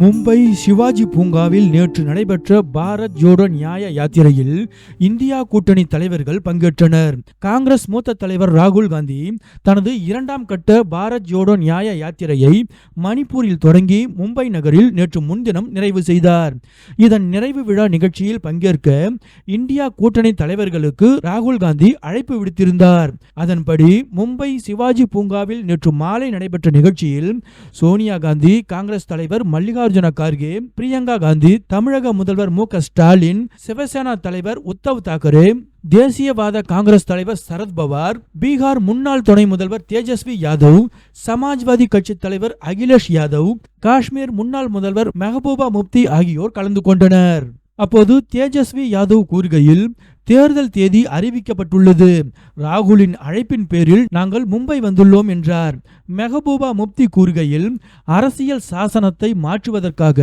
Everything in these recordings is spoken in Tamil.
மும்பை சிவாஜி பூங்காவில் நேற்று நடைபெற்ற பாரத் ஜோடோ நியாய யாத்திரையில் இந்தியா கூட்டணி தலைவர்கள் பங்கேற்றனர். காங்கிரஸ் மூத்த தலைவர் ராகுல் காந்தி தனது இரண்டாம் கட்ட பாரத் ஜோடோ நியாய யாத்திரையை மணிப்பூரில் தொடங்கி மும்பை நகரில் நேற்று முன்தினம் நிறைவு செய்தார். இதன் நிறைவு விழா நிகழ்ச்சியில் பங்கேற்க இந்தியா கூட்டணி தலைவர்களுக்கு ராகுல் காந்தி அழைப்பு விடுத்திருந்தார். அதன்படி மும்பை சிவாஜி பூங்காவில் நேற்று மாலை நடைபெற்ற நிகழ்ச்சியில் சோனியா காந்தி காங்கிரஸ் தலைவர் மல்லிகா மல்லிகார்ஜுன கார்கே பிரியங்கா காந்தி தமிழக முதல்வர் மு ஸ்டாலின் சிவசேனா தலைவர் உத்தவ் தாக்கரே தேசியவாத காங்கிரஸ் தலைவர் சரத்பவார் பீகார் முன்னாள் துணை முதல்வர் தேஜஸ்வி யாதவ் சமாஜ்வாதி கட்சி தலைவர் அகிலேஷ் யாதவ் காஷ்மீர் முன்னாள் முதல்வர் மெஹபூபா முப்தி ஆகியோர் கலந்து கொண்டனர். அப்போது தேஜஸ்வி யாதவ் கூறுகையில் தேர்தல் தேதி அறிவிக்கப்பட்டுள்ளது. ராகுலின் அழைப்பின் பேரில் நாங்கள் மும்பை வந்துள்ளோம் என்றார். மெஹபூபா முப்தி கூறுகையில் அரசியல் சாசனத்தை மாற்றுவதற்காக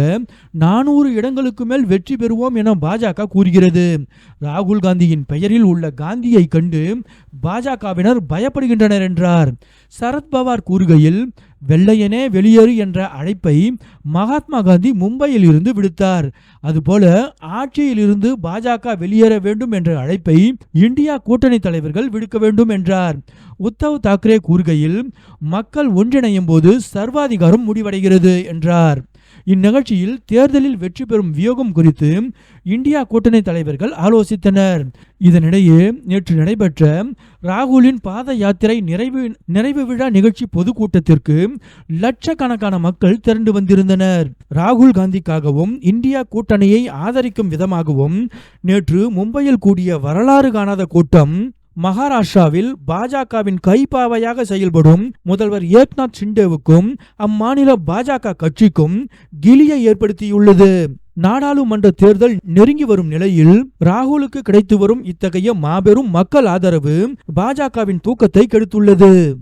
நானூறு இடங்களுக்கு மேல் வெற்றி பெறுவோம் என பாஜக கூறுகிறது. ராகுல் காந்தியின் பெயரில் உள்ள காந்தியை கண்டு பாஜகவினர் பயப்படுகின்றனர் என்றார். சரத்பவார் கூறுகையில் வெள்ளையனே வெளியேறு என்ற அழைப்பை மகாத்மா காந்தி மும்பையில் இருந்து விடுத்தார். அதுபோல ஆட்சியில் இருந்து பாஜக வெளியேற வேண்டும் என்ற அழைப்பை இந்தியா கூட்டணி தலைவர்கள் விடுக்க வேண்டும் என்றார். உத்தவ் தாக்கரே கூறுகையில் மக்கள் ஒன்றிணையும் போது சர்வாதிகாரம் முடிவடைகிறது என்றார். இந்நிகழ்ச்சியில் தேர்தலில் வெற்றி பெறும் வியோகம் குறித்து இந்தியா கூட்டணி தலைவர்கள் ஆலோசித்தனர். இதனிடையே நேற்று நடைபெற்ற ராகுலின் பாத யாத்திரை நிறைவு நிறைவு விழா நிகழ்ச்சி பொதுக்கூட்டத்திற்கு லட்சக்கணக்கான மக்கள் திரண்டு வந்திருந்தனர். ராகுல் காந்திக்காகவும் இந்தியா கூட்டணியை ஆதரிக்கும் விதமாகவும் நேற்று மும்பையில் கூடிய வரலாறு காணாத கூட்டம் மகாராஷ்டிராவில் பாஜகவின் கைப்பாவையாக செயல்படும் முதல்வர் ஏக்நாத் ஷிண்டேவுக்கும் அம்மாநில பாஜக கட்சிக்கும் கிலியை ஏற்படுத்தியுள்ளது. நாடாளுமன்ற தேர்தல் நெருங்கி வரும் நிலையில் ராகுலுக்கு கிடைத்து வரும் இத்தகைய மாபெரும் மக்கள் ஆதரவு பாஜகவின் தூக்கத்தை கெடுத்துள்ளது.